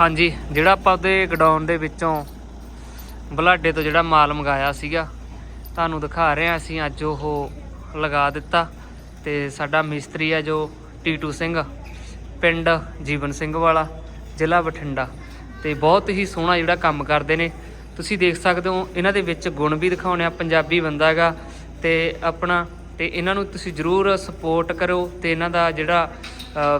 ਹਾਂਜੀ, ਜਿਹੜਾ ਆਪਾਂ ਉਹਦੇ ਗਡਾਊਨ ਦੇ ਵਿੱਚੋਂ ਬਲਾਡੇ ਤੋਂ ਜਿਹੜਾ ਮਾਲ ਮੰਗਾਇਆ ਸੀਗਾ, ਤੁਹਾਨੂੰ ਦਿਖਾ ਰਹੇ ਹਾਂ ਅਸੀਂ ਅੱਜ ਉਹ ਲਗਾ ਦਿੱਤਾ ਤੇ ਸਾਡਾ ਮਿਸਤਰੀ ਆ ਜੋ ਟੀਟੂ ਸਿੰਘ, ਪਿੰਡ ਜੀਵਨ ਸਿੰਘ ਵਾਲਾ, ਜ਼ਿਲ੍ਹਾ ਬਠਿੰਡਾ। ਤੇ ਬਹੁਤ ਹੀ ਸੋਹਣਾ ਜਿਹੜਾ ਕੰਮ ਕਰਦੇ ਨੇ। ਤੁਸੀਂ ਦੇਖ ਸਕਦੇ ਹੋ, ਇਹਨਾਂ ਦੇ ਵਿੱਚ ਗੁਣ ਵੀ ਦਿਖਾਉਣੇ ਆ, ਪੰਜਾਬੀ ਬੰਦਾ ਹੈਗਾ ਤੇ ਆਪਣਾ, ਤੇ ਇਹਨਾਂ ਨੂੰ ਤੁਸੀਂ ਜਰੂਰ ਸਪੋਰਟ ਕਰੋ ਤੇ ਇਹਨਾਂ ਦਾ ਜਿਹੜਾ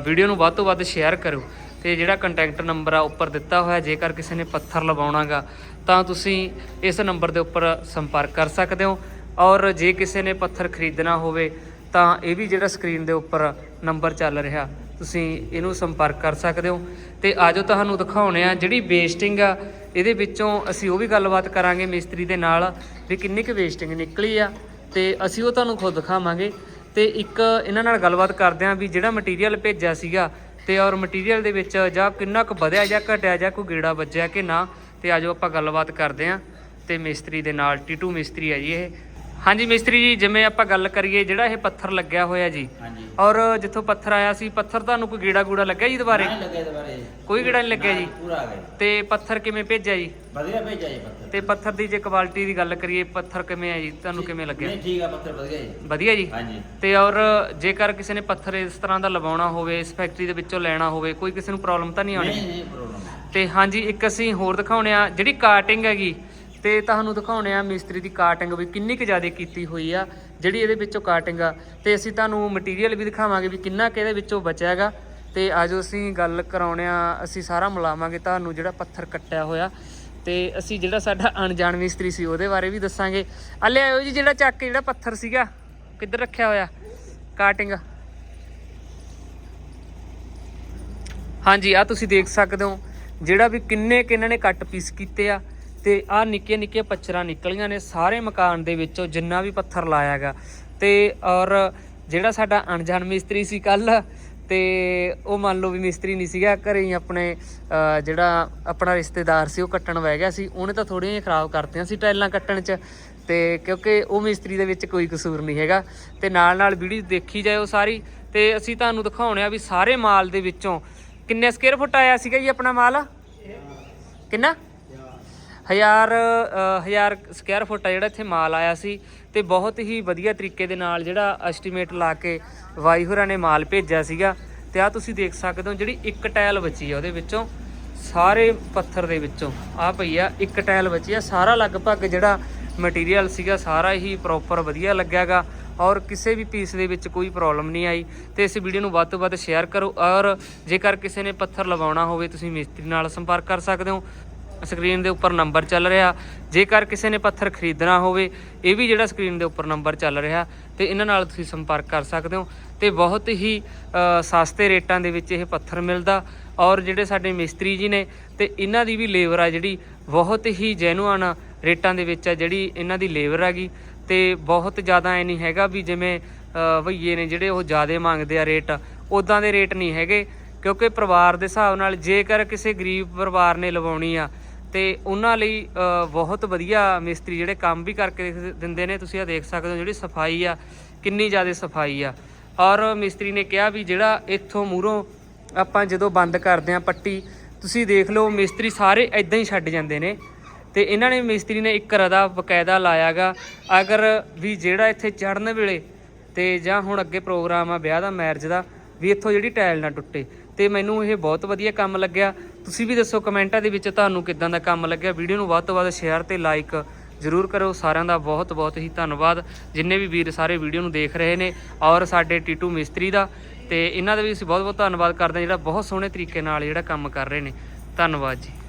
ਵੀਡੀਓ ਨੂੰ ਵੱਧ ਤੋਂ ਵੱਧ ਸ਼ੇਅਰ ਕਰੋ ਤੇ ਜਿਹੜਾ ਕੰਟੈਕਟ ਨੰਬਰ ਆ ਉੱਪਰ ਦਿੱਤਾ ਹੋਇਆ, ਜੇਕਰ ਕਿਸੇ ਨੇ ਪੱਥਰ ਲਵਾਉਣਾਗਾ, ਤਾਂ ਤੁਸੀਂ ਇਸ ਨੰਬਰ ਦੇ ਉੱਪਰ ਸੰਪਰਕ ਕਰ ਸਕਦੇ ਹੋ। ਔਰ ਜੇ ਕਿਸੇ ਨੇ ਪੱਥਰ ਖਰੀਦਣਾ ਹੋਵੇ, ਤਾਂ ਇਹ ਵੀ ਜਿਹੜਾ ਸਕਰੀਨ ਦੇ ਉੱਪਰ ਨੰਬਰ ਚੱਲ ਰਿਹਾ, ਤੁਸੀਂ ਇਹਨੂੰ ਸੰਪਰਕ ਕਰ ਸਕਦੇ ਹੋ। ਤੇ ਆਜੋ ਤੁਹਾਨੂੰ ਦਿਖਾਉਣੇ ਆ ਜਿਹੜੀ ਵੇਸਟਿੰਗ ਆ, ਇਹਦੇ ਵਿੱਚੋਂ ਅਸੀਂ ਉਹ ਵੀ ਗੱਲਬਾਤ ਕਰਾਂਗੇ ਮਿਸਤਰੀ ਦੇ ਨਾਲ ਵੀ ਕਿੰਨੀ ਕੁ ਵੇਸਟਿੰਗ ਨਿਕਲੀ ਆ, ਤੇ ਅਸੀਂ ਉਹ ਤੁਹਾਨੂੰ ਖੁਦ ਦਿਖਾਵਾਂਗੇ। ਤੇ ਇੱਕ ਇਹਨਾਂ ਨਾਲ ਗੱਲਬਾਤ ਕਰਦੇ ਆਂ ਵੀ ਜਿਹੜਾ ਮਟੀਰੀਅਲ ਭੇਜਿਆ ਸੀਗਾ ਤੇ ਔਰ ਮਟੀਰੀਅਲ ਦੇ ਵਿੱਚ ਜਾਂ ਕਿੰਨਾ ਕੁ ਵਧਿਆ ਜਾਂ ਘਟਿਆ ਜਾਂ ਕੋਈ ਗੇੜਾ ਵੱਜਿਆ ਕਿ ਨਾ, ਤੇ ਆਜੋ ਆਪਾਂ ਗੱਲਬਾਤ ਕਰਦੇ ਆਂ ਤੇ ਮਿਸਤਰੀ ਦੇ ਨਾਲ, ਟੀਟੂ ਮਿਸਤਰੀ ਹੈ ਜੀ ਇਹ। ਹਾਂਜੀ ਮਿਸਤਰੀ ਜੀ ਜਿਵੇਂ ਆਪਾਂ ਗੱਲ ਕਰੀਏ ਜਿਹੜਾ ਇਹ ਪੱਥਰ ਲੱਗਿਆ ਹੋਇਆ ਜੀ। ਹਾਂਜੀ। ਔਰ ਜਿੱਥੋਂ ਪੱਥਰ ਆਇਆ ਸੀ ਪੱਥਰ ਤੁਹਾਨੂੰ ਕੋਈ ਗੇੜਾ ਗੂੜਾ ਲੱਗਿਆ ਜੀ ਦੁਬਾਰੇ? ਨਹੀਂ ਲੱਗੇ ਦੁਬਾਰੇ। ਕੋਈ ਗੇੜਾ ਨਹੀਂ ਲੱਗਿਆ ਜੀ? ਪੂਰਾ ਆ ਗਿਆ ਤੇ ਪੱਥਰ ਕਿਵੇਂ ਭੇਜਿਆ ਜੀ? ਵਧੀਆ ਭੇਜਿਆ ਜੀ ਪੱਤਰ ਤੇ ਪੱਥਰ ਦੀ ਜੇ ਕੁਆਲਿਟੀ ਦੀ ਗੱਲ ਕਰੀਏ ਪੱਥਰ ਕਿਵੇਂ ਹੈ ਜੀ? ਤੁਹਾਨੂੰ ਕਿਵੇਂ ਲੱਗਿਆ? ਨਹੀਂ ਠੀਕ ਆ ਪੱਤਰ ਵਧੀਆ ਜੀ। ਵਧੀਆ ਜੀ? ਹਾਂਜੀ। ਤੇ ਔਰ ਜੇਕਰ ਕਿਸੇ ਨੇ ਪੱਥਰ ਇਸ ਤਰ੍ਹਾਂ ਦਾ ਲਵਾਉਣਾ ਹੋਵੇ ਇਸ ਫੈਕਟਰੀ ਦੇ ਵਿੱਚੋਂ ਲੈਣਾ ਹੋਵੇ ਕੋਈ ਕਿਸੇ ਨੂੰ ਪ੍ਰੋਬਲਮ ਤਾਂ ਨਹੀਂ ਆਉਣੀ? ਨਹੀਂ ਨਹੀਂ ਪ੍ਰੋਬਲਮ ਤੇ ਹਾਂਜੀ ਇੱਕ ਅਸੀਂ ਹੋਰ ਦਿਖਾਉਣੇ ਆ ਜਿਹੜੀ ਕਾਟਿੰਗ ਹੈਗੀ ਤੇ ਤੁਹਾਨੂੰ ਦਿਖਾਉਣੇ ਆ ਮਿਸਤਰੀ ਦੀ ਕਾਟਿੰਗ ਵੀ ਕਿੰਨੀ ਕੁ ਜ਼ਿਆਦਾ ਕੀਤੀ ਹੋਈ ਆ, ਜਿਹੜੀ ਇਹਦੇ ਵਿੱਚੋਂ ਕਾਟਿੰਗ ਆ। ਤੇ ਅਸੀਂ ਤੁਹਾਨੂੰ ਮਟੀਰੀਅਲ ਵੀ ਦਿਖਾਵਾਂਗੇ ਵੀ ਕਿੰਨਾ ਕੁ ਇਹਦੇ ਵਿੱਚੋਂ ਬਚਿਆ ਹੈਗਾ। ਤੇ ਆਜੋ ਅਸੀਂ ਗੱਲ ਕਰਾਉਣੇ ਆ, ਅਸੀਂ ਸਾਰਾ ਮਿਲਾਵਾਂਗੇ ਤੁਹਾਨੂੰ ਜਿਹੜਾ ਪੱਥਰ ਕੱਟਿਆ ਹੋਇਆ। ਤੇ ਅਸੀਂ ਜਿਹੜਾ ਸਾਡਾ ਅਣਜਾਣ ਮਿਸਤਰੀ ਸੀ ਉਹਦੇ ਬਾਰੇ ਵੀ ਦੱਸਾਂਗੇ। ਆ ਲਿਆਓ ਜੀ, ਜਿਹੜਾ ਚੱਕ ਕੇ ਜਿਹੜਾ ਪੱਥਰ ਸੀਗਾ, ਕਿੱਧਰ ਰੱਖਿਆ ਹੋਇਆ? ਕਾਟਿੰਗ। ਹਾਂਜੀ ਆ ਤੁਸੀਂ ਦੇਖ ਸਕਦੇ ਹੋ, ਜਿਹੜਾ ਵੀ ਕਿੰਨੇ ਕਿ ਇਹਨਾਂ ਨੇ ਕੱਟ ਪੀਸ ਕੀਤੇ ਆ। ਤੇ ਆ ਨਿੱਕੇ ਨਿੱਕੇ ਪੱਚਰਾਂ ਨਿਕਲੀਆਂ ਨੇ ਸਾਰੇ ਮਕਾਨ ਦੇ ਵਿੱਚੋਂ ਜਿੰਨਾ ਵੀ ਪੱਥਰ ਲਾਇਆਗਾ ਤੇ ਔਰ ਜਿਹੜਾ ਸਾਡਾ ਅਣਜਾਣ ਮਿਸਤਰੀ ਸੀ ਕੱਲ, ਤੇ ਉਹ ਮੰਨ ਲਓ ਵੀ ਮਿਸਤਰੀ ਨਹੀਂ ਸੀਗਾ, ਘਰੇ ਹੀ ਆਪਣੇ ਜਿਹੜਾ ਆਪਣਾ ਰਿਸ਼ਤੇਦਾਰ ਸੀ, ਉਹ ਕੱਟਣ ਵਹਿ ਗਿਆ ਸੀ। ਉਹਨੇ ਤਾਂ ਥੋੜੀਆਂ ਜਿਹੀਆਂ ਖਰਾਬ ਕਰਤੀਆਂ ਸੀ ਟਾਈਲਾਂ ਕੱਟਣ 'ਚ। ਤੇ ਕਿਉਂਕਿ ਉਹ ਮਿਸਤਰੀ ਦੇ ਵਿੱਚ ਕੋਈ ਕਸੂਰ ਨਹੀਂ ਹੈਗਾ। ਤੇ ਨਾਲ ਨਾਲ ਵੀਡੀਓ ਦੇਖੀ ਜਾਇਓ ਸਾਰੀ। ਤੇ ਅਸੀਂ ਤੁਹਾਨੂੰ ਦਿਖਾਉਣੇ ਆ ਵੀ ਸਾਰੇ ਮਾਲ ਦੇ ਵਿੱਚੋਂ ਕਿੰਨੇ ਸਕੁਅਰ ਫੁੱਟ ਆਇਆ ਸੀਗਾ ਜੀ ਆਪਣਾ ਮਾਲ? ਕਿੰਨਾ? ਹਜ਼ਾਰ ਅ, ਹਜ਼ਾਰ ਸਕੁਅਰ ਫੁੱਟ ਆ ਜਿਹੜਾ ਇੱਥੇ ਮਾਲ ਆਇਆ ਸੀ ਤੇ ਬਹੁਤ ਹੀ ਵਧੀਆ ਤਰੀਕੇ ਦੇ ਨਾਲ ਜਿਹੜਾ ਐਸਟੀਮੇਟ ਲਾ ਕੇ ਵਾਈ ਹੋਰਾਂ ਨੇ ਮਾਲ ਭੇਜਿਆ ਸੀਗਾ ਤੇ ਆ ਤੁਸੀਂ ਦੇਖ ਸਕਦੇ ਹੋ ਜਿਹੜੀ ਇੱਕ ਟਾਇਲ ਬਚੀ ਆ ਉਹਦੇ ਵਿੱਚੋਂ ਸਾਰੇ ਪੱਥਰ ਦੇ ਵਿੱਚੋਂ। ਆ ਪਈ ਆ ਇੱਕ ਟਾਇਲ ਬਚੀ ਆ ਸਾਰਾ ਲਗਭਗ ਜਿਹੜਾ ਮਟੀਰੀਅਲ ਸੀਗਾ ਸਾਰਾ ਹੀ ਪ੍ਰੋਪਰ ਵਧੀਆ ਲੱਗਿਆਗਾ ਔਰ ਕਿਸੇ ਵੀ ਪੀਸ ਦੇ ਵਿੱਚ ਕੋਈ ਪ੍ਰੋਬਲਮ ਨਹੀਂ ਆਈ ਤੇ ਇਸ ਵੀਡੀਓ ਨੂੰ ਵੱਧ ਤੋਂ ਵੱਧ ਸ਼ੇਅਰ ਕਰੋ ਔਰ ਜੇਕਰ ਕਿਸੇ ਨੇ ਪੱਥਰ ਲਵਾਉਣਾ ਹੋਵੇ ਤੁਸੀਂ ਮਿਸਤਰੀ ਨਾਲ ਸੰਪਰਕ ਕਰ ਸਕਦੇ ਹੋ। ਸਕਰੀਨ ਦੇ ਉੱਪਰ ਨੰਬਰ ਚੱਲ ਰਿਹਾ। ਜੇਕਰ ਕਿਸੇ ਨੇ ਪੱਥਰ ਖਰੀਦਣਾ ਹੋਵੇ ਇਹ ਵੀ ਜਿਹੜਾ ਸਕਰੀਨ ਦੇ ਉੱਪਰ ਨੰਬਰ ਚੱਲ ਰਿਹਾ ਤੇ ਇਹਨਾਂ ਨਾਲ ਤੁਸੀਂ ਸੰਪਰਕ ਕਰ ਸਕਦੇ ਹੋ ਤੇ ਬਹੁਤ ਹੀ ਸਸਤੇ ਰੇਟਾਂ ਦੇ ਵਿੱਚ ਇਹ ਪੱਥਰ ਮਿਲਦਾ। ਔਰ ਜਿਹੜੇ ਸਾਡੇ ਮਿਸਤਰੀ ਜੀ ਨੇ ਤੇ ਇਹਨਾਂ ਦੀ ਵੀ ਲੇਬਰ ਆ ਜਿਹੜੀ ਬਹੁਤ ਹੀ ਜੈਨੂਅਨ ਰੇਟਾਂ ਦੇ ਵਿੱਚ ਆ ਜਿਹੜੀ ਇਹਨਾਂ ਦੀ ਲੇਬਰ ਹੈਗੀ। ਤੇ ਬਹੁਤ ਜ਼ਿਆਦਾ ਐ ਨਹੀਂ ਹੈਗਾ ਵੀ ਜਿਵੇਂ ਅ, ਭਈਏ ਨੇ ਜਿਹੜੇ ਉਹ ਜ਼ਿਆਦਾ ਮੰਗਦੇ ਆ ਰੇਟ ਉਦਾਂ ਦੇ ਰੇਟ ਨਹੀਂ ਹੈਗੇ। ਕਿਉਂਕਿ ਪਰਿਵਾਰ ਦੇ ਹਿਸਾਬ ਨਾਲ ਜੇਕਰ ਕਿਸੇ ਗਰੀਬ ਪਰਿਵਾਰ ਨੇ ਲਵਾਉਣੀ ਆ ਤੇ ਉਹਨਾਂ ਲਈ ਬਹੁਤ ਵਧੀਆ ਮਿਸਤਰੀ ਜਿਹੜੇ ਕੰਮ ਵੀ ਕਰਕੇ ਦਿੰਦੇ ਨੇ। ਤੁਸੀਂ ਆ ਦੇਖ ਸਕਦੇ ਹੋ ਜਿਹੜੀ ਸਫ਼ਾਈ ਆ, ਕਿੰਨੀ ਜ਼ਿਆਦਾ ਸਫ਼ਾਈ ਆ। ਔਰ ਮਿਸਤਰੀ ਨੇ ਕਿਹਾ ਵੀ ਜਿਹੜਾ ਇੱਥੋਂ ਮੂਹਰੋਂ ਆਪਾਂ ਜਦੋਂ ਬੰਦ ਕਰਦੇ ਆ ਪੱਟੀ, ਤੁਸੀਂ ਦੇਖ ਲਓ ਮਿਸਤਰੀ ਸਾਰੇ ਇਦਾਂ ਹੀ ਛੱਡ ਜਾਂਦੇ ਨੇ। ਤੇ ਇਹਨਾਂ ਨੇ, ਮਿਸਤਰੀ ਨੇ ਇੱਕ ਰਦਾ ਬਕਾਇਦਾ ਲਾਇਆਗਾ ਅਗਰ ਵੀ ਜਿਹੜਾ ਇੱਥੇ ਚੜਨ ਵੇਲੇ ਤੇ ਜਾਂ ਹੁਣ ਅੱਗੇ ਪ੍ਰੋਗਰਾਮ ਆ ਵਿਆਹ ਦਾ ਮੈਰਿਜ ਦਾ, ਵੀ ਇੱਥੋਂ ਜਿਹੜੀ ਟਾਇਲ ਨਾ ਟੁੱਟੇ। ਤੇ ਮੈਨੂੰ ਇਹ ਬਹੁਤ ਵਧੀਆ ਕੰਮ ਲੱਗਿਆ। ਤੁਸੀਂ ਵੀ ਦੱਸੋ ਕਮੈਂਟਾਂ ਦੇ ਵਿੱਚ ਤੁਹਾਨੂੰ ਕਿੱਦਾਂ ਦਾ ਕੰਮ ਲੱਗਿਆ। ਵੀਡੀਓ ਨੂੰ ਵੱਧ ਤੋਂ ਵੱਧ ਸ਼ੇਅਰ ਤੇ ਲਾਈਕ ਜ਼ਰੂਰ ਕਰੋ। ਸਾਰਿਆਂ ਦਾ ਬਹੁਤ ਬਹੁਤ ਹੀ ਧੰਨਵਾਦ। ਜਿੰਨੇ ਵੀ ਵੀਰ ਸਾਰੇ ਵੀਡੀਓ ਨੂੰ ਦੇਖ ਰਹੇ ਨੇ ਔਰ ਸਾਡੇ ਟੀਟੂ ਮਿਸਤਰੀ ਦਾ, ਤੇ ਇਹਨਾਂ ਦਾ ਵੀ ਅਸੀਂ ਬਹੁਤ ਬਹੁਤ ਧੰਨਵਾਦ ਕਰਦੇ ਹਾਂ ਜਿਹੜਾ ਬਹੁਤ ਸੋਹਣੇ ਤਰੀਕੇ ਨਾਲ ਜਿਹੜਾ ਕੰਮ ਕਰ ਰਹੇ ਨੇ। ਧੰਨਵਾਦ ਜੀ।